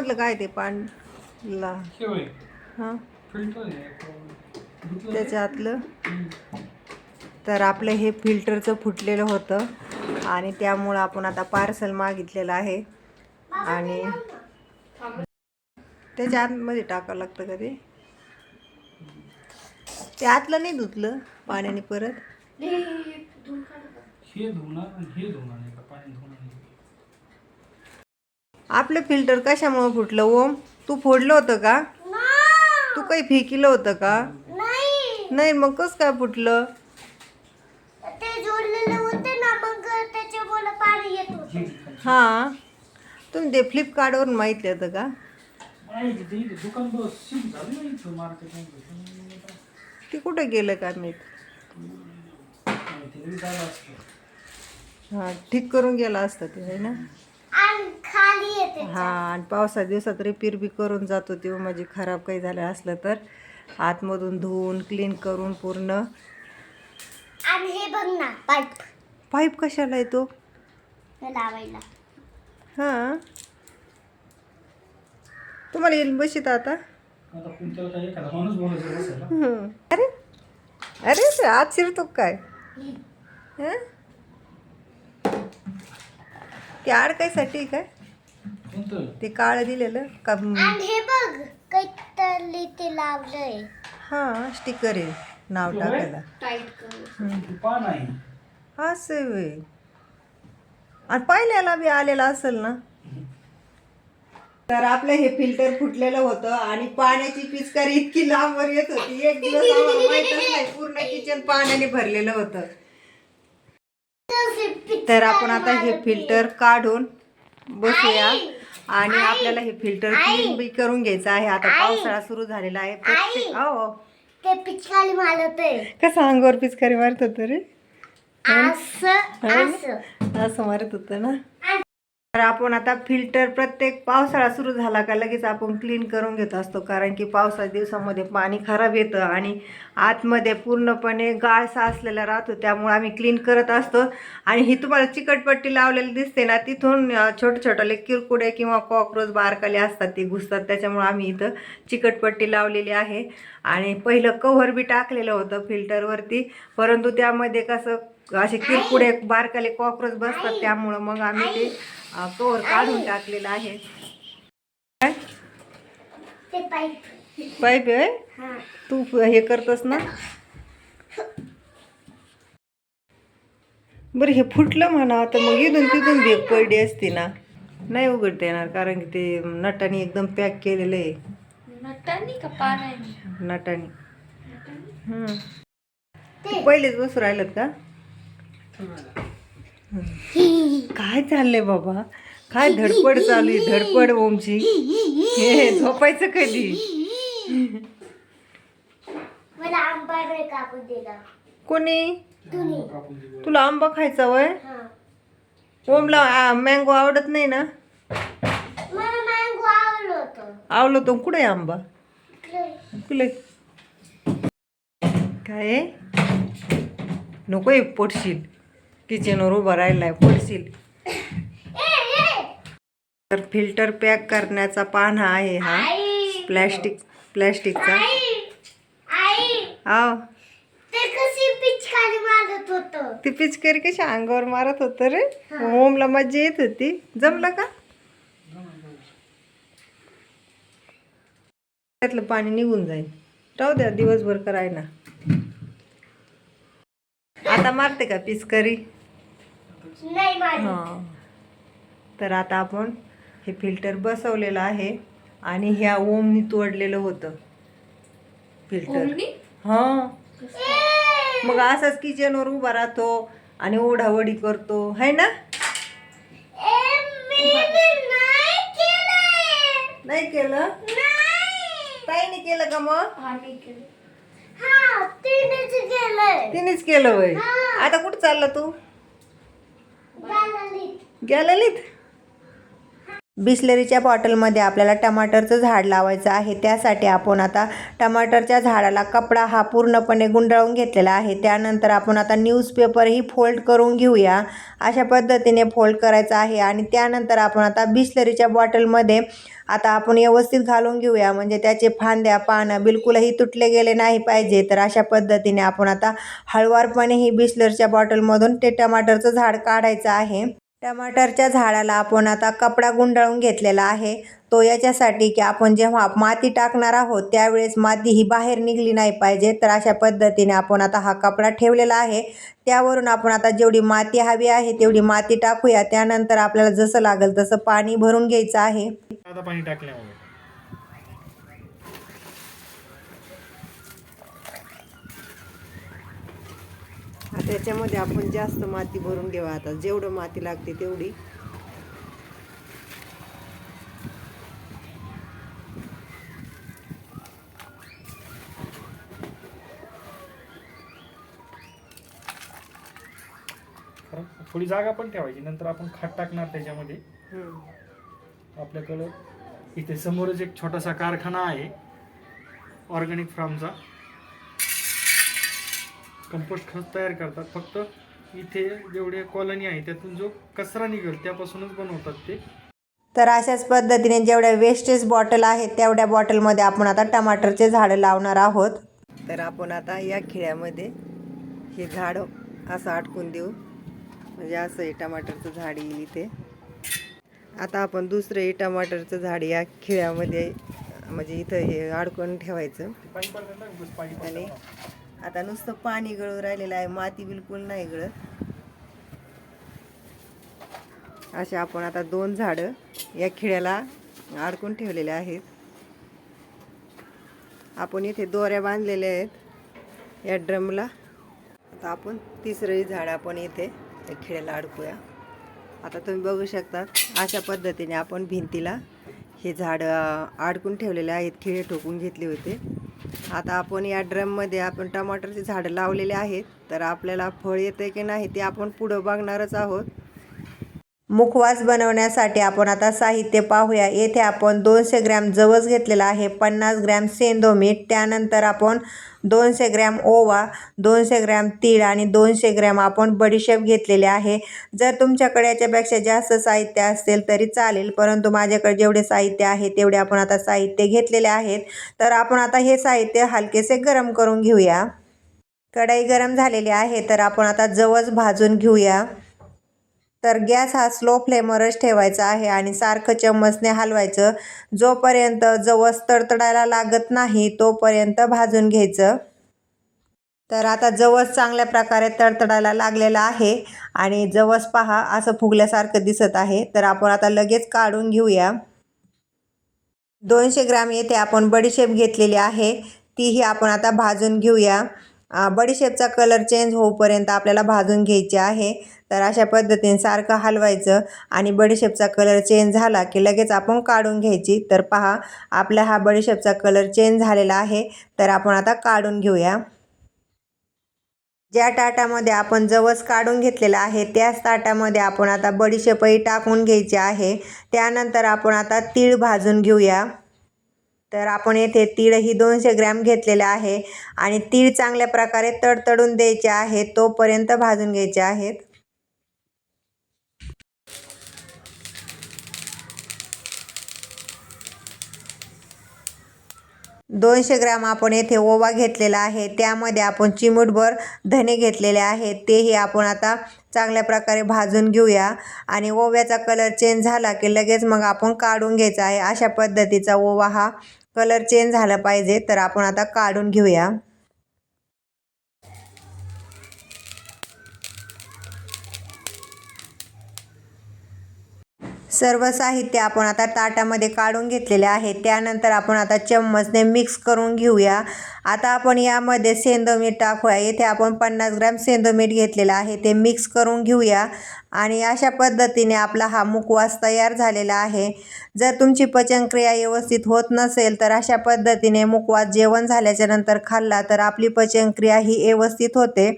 त्यामधलं काय ते पांढला हे धुतलं त्याच्यातलं? तर आपलं हे फिल्टरचं फुटलेलं होतं आणि त्यामुळं आपण आता पार्सल मागितलेलं आहे. आणि त्याच्या आतमध्ये टाकावं लागतं का ते? ते आतलं नाही धुतलं पाण्याने परत? हे धुणार हे धुणार आपलं फिल्टर कशामुळं फुटलं ओम? तू फोडलं होतं का? तू काही फेकिलं होतं का? नाही. नाही मग कसं काय फुटलं? ते जोडलेले होते ना मग त्याच्यामुळे पाणी येत होतं. हां. तुम्ही ते फ्लिपकार्टवरून माहिती होतं का? माहिती ते कुठं गेलं का मी हां ठीक करून गेला असतं ते आहे ना? खाली येते हां आणि पावसा दिवसात रिपेअर बी करून जातो तेव्हा म्हणजे खराब काही झालं असलं तर. आतमधून धुवून क्लीन करून पूर्ण. आणि हे बघ ना पाईप पाईप कशाला येतो लावायला. हां. तुम्हाला येईल बशीत आता? हं. अरे अरे ते आत शिरतो काय? हं? ते अडकायसाठी काय? कोणतं? ते काळं दिलेलं का आणि हे बघ काहीतरी ते लावलंय. हां स्टिकर आहे नाव टाकायला. टाईट करून. ते पान आहे असं वे आणि पहिल्याला बी आलेला असेल ना. तर आपलं हे फिल्टर फुटलेलं होतं आणि पाण्याची पिचकारी इतकी लांबवर येत होती. एक दिवस आम्हाला माहीतच नाही पूर्ण किचन पाण्याने भरलेलं होतं. तर आपण आता हे फिल्टर काढून बसूया. आणि आपल्याला हे फिल्टर क्लीन बी करून घ्यायचं आहे. आता पावसाळा सुरू झालेला आहे. प्रत्येक हो. ते पिचकारी मारत कसं अंगावर पिचकारी मारत होतं रे? असं असं. असं मारत होतं ना? तर आपण आता फिल्टर प्रत्येक पावसाळा सुरू झाला का लगेच आपण क्लीन करून घेत असतो. कारण की पावसाच्या दिवसामध्ये पाणी खराब येतं आणि आतमध्ये पूर्णपणे गाळ साचलेला राहतो. त्यामुळे आम्ही क्लीन करत असतो. आणि ही तुम्हाला चिकटपट्टी लावलेली दिसते ना तिथून छोटे छोटेले किरकुडे किंवा कॉक्रोच बारकाले असतात ते घुसतात. त्याच्यामुळे आम्ही इथं चिकटपट्टी लावलेली आहे. आणि पहिलं कव्हर बी टाकलेलं होतं फिल्टरवरती परंतु त्यामध्ये कसं असे किरकुडे बारकाले कॉक्रोच बसतात त्यामुळं मग आम्ही ते कव्हर काढून टाकलेलं आहे. पाईप. पाईप आहे? हा. तू हे करतस ना? बरं हे फुटलं म्हणा तर मग इथून तिथून भेग पडली असती ना. नाही उघडता येणार कारण की ते नटाने एकदम पॅक केलेलं आहे. नटानी का पाण्याने? नटाने. हम्म. ते. पहिलेच बसू राहिलं का? काय चाललंय बाबा? काय धडपड चालू आहे? धडपड ओमची. हे झोपायचं कधी? कोणी? तुला आंबा खायचा वय? हा. ओमला मँगो आवडत नाही ना? आवलं तो कुठे आंबा. तुला काय? नको आहे पडशील किचनवर उभा राहिलाय पडशील. तर फिल्टर पॅक करण्याचा पाना आहे हा. प्लॅस्टिक प्लॅस्टिकचा आव ती पिचकारी कशी अंगावर मारत होतं रे? ओमला मज्जा येत होती. जमलं का? त्यातलं पाणी निघून जाईल. राहू द्या दिवसभर कराय ना आता मारते का पिचकारी? हां. तर आता आपण हे फिल्टर बसवलेलं आहे आणि ह्या ओमनी तोडलेलं होतं. फिल्टर. हां! मग असंच किचनवर उभा राहतो आणि ओढावडी करतो. है ना? ए, मी नाही केलं. नाही. ताईने केलं का मग? हा तिनेच केलं वय हा. आता कुठं चालला तू? गॅलरीत. गॅलरीत बिस्लरीच्या बॉटलमध्ये आपल्याला टमाटरचं झाड लावायचं आहे. त्यासाठी आपण आता टमाटरच्या झाडाला कपडा हा पूर्णपणे गुंडाळून घेतलेला आहे. त्यानंतर आपण आता न्यूजपेपरही फोल्ड करून घेऊया. अशा पद्धतीने फोल्ड करायचं आहे आणि त्यानंतर आपण आता बिस्लरीच्या बॉटलमध्ये आता आपण व्यवस्थित घालून घेऊया. म्हणजे त्याचे फांद्या पानं बिलकुलही तुटले गेले नाही पाहिजे. तर अशा पद्धतीने आपण आता हळवारपणे ही बिस्लरच्या बॉटलमधून ते टमाटरचं झाड काढायचं आहे. टमाटरच्या झाडाला आपण आता कपडा गुंडाळून घेतलेला आहे. तो याच्यासाठी की आपण जेव्हा माती टाकणार आहोत त्यावेळेस माती ही बाहेर निघली नाही पाहिजे. तर अशा पद्धतीने आपण आता हा कपडा ठेवलेला आहे. त्यावरून आपण आता जेवढी माती हवी आहे तेवढी माती टाकूया. त्यानंतर आपल्याला जसं लागेल तसं पाणी भरून घ्यायचं आहे. आता पाणी टाकल्यामुळे. आता याच्यामध्ये आपण जास्त माती भरून घेऊ आता. जेवढं माती लागते तेवढी. थोडी जागा पण ठेवायची नंतर आपण खाट टाकणार त्याच्यामध्ये. आपल्याकडं इथे समोरच एक छोटासा कारखाना आहे ऑर्गॅनिक फार्मचा. कंपोस्ट खत तयार करतात. फक्त इथे जेवढे कॉलनी आहे त्यातून जो कचरा निघेल त्यापासूनच बनवतात ते. तर अशाच पद्धतीने जेवढ्या वेस्टेज बॉटल आहेत तेवढ्या बॉटलमध्ये आपण आता टमाटरचे झाडं लावणार आहोत. तर आपण आता या खिळ्यामध्ये हे झाड असं अटकून देऊ. म्हणजे असं हे टमाटरचं झाड येईल इथे. आता आपण दुसरं हे टमाटरचं झाड या खिळ्यामध्ये म्हणजे इथं हे अडकून ठेवायचं. आणि आता नुसतं पाणी गळू राहिलेलं आहे माती बिलकुल नाही गळत. असे आपण आता दोन झाडं या खिळ्याला अडकून ठेवलेले आहेत. आपण इथे दोऱ्या बांधलेल्या आहेत या ड्रमला. आता आपण तिसरंही झाड आपण इथे या खिळ्याला अडकूया. आता तुम्ही बघू शकता अशा पद्धतीने आपण भिंतीला हे झाड अडकून ठेवलेले आहेत खिळे ठोकून घेतले होते. आता आपण या ड्रममध्ये आपण टमाटरचे झाडं लावलेले आहेत. तर आपल्याला फळ येते की नाही ते आपण पुढं बघणारच आहोत. मुखवास बनवण्यासाठी आपण आता साहित्य पाहूया. येथे आपण दोनशे ग्रॅम जवस घेतलेला आहे पन्नास ग्रॅम सेंदो मीठ त्यानंतर आपण दोनशे ग्रॅम ओवा दोनशे ग्रॅम तीळ आणि दोनशे ग्रॅम आपण बडीशेप घेतलेले आहे. जर तुमच्याकडे याच्यापेक्षा जास्त साहित्य असेल तरी चालेल परंतु माझ्याकडे जेवढे साहित्य आहे तेवढे आपण आता साहित्य घेतलेले आहेत. तर आपण आता हे साहित्य हलकेसे गरम करून घेऊया. कढई गरम झालेली आहे तर आपण आता जवस भाजून घेऊया. तर गॅस हा स्लो फ्लेमवरच ठेवायचा आहे आणि सारखं चम्मचने हलवायचं. जोपर्यंत जवस तडतडायला लागत नाही तोपर्यंत भाजून घ्यायचं. तर आता जवस चांगल्या प्रकारे तडतडायला लागलेला आहे आणि जवस पहा असं फुगल्यासारखं दिसत आहे. तर आपण आता लगेच काढून घेऊया. दोनशे ग्राम येथे आपण बडीशेप घेतलेली आहे. तीही आपण आता भाजून घेऊया. बडीशेपचा कलर चेंज होऊपर्यंत आपल्याला भाजून घ्यायचे आहे. तर अशा पद्धतीने सारखं हलवायचं आणि बडीशेपचा कलर चेंज झाला की लगेच आपण काढून घ्यायची. तर पहा आपला हा बडीशेपचा कलर चेंज झालेला आहे. तर आपण आता काढून घेऊया. ज्या ताटामध्ये आपण जवस काढून घेतलेला आहे त्याच ताटामध्ये आपण आता बडीशेपही टाकून घ्यायची आहे. त्यानंतर आपण आता तीळ भाजून घेऊया. तर आपण येथे तीळही दोनशे ग्रॅम घेतलेले आहे आणि तीळ चांगल्या प्रकारे तडतडून द्यायचे आहे तोपर्यंत भाजून घ्यायचे आहेत. दोनशे ग्राम आपण येथे ओवा घेतलेला आहे. त्यामध्ये आपण चिमूटभर धने घेतलेले आहेत. तेही आपण आता चांगल्या प्रकारे भाजून घेऊया. आणि ओव्याचा कलर चेंज झाला की लगेच मग आपण काढून घ्यायचा आहे. अशा पद्धतीचा ओवा हा कलर चेंज झाला पाहिजे. तर आपण आता काढून घेऊया. सर्व साहित्य आपण आता ताटामध्ये काढून घेतलेले आहे. त्यानंतर आपण आता चम्मचने मिक्स करून घेऊया. आता आपण यामध्ये सेंदो मीठ टाकूया. येथे आपण पन्नास ग्रॅम सेंदो मीठ घेतलेलं आहे. ते मिक्स करून घेऊया. आणि अशा पद्धतीने आपला हा मुखवास तयार झालेला आहे. जर तुमची पचनक्रिया व्यवस्थित होत नसेल तर अशा पद्धतीने मुखवास जेवण झाल्याच्यानंतर खाल्ला तर आपली पचनक्रिया ही व्यवस्थित होते.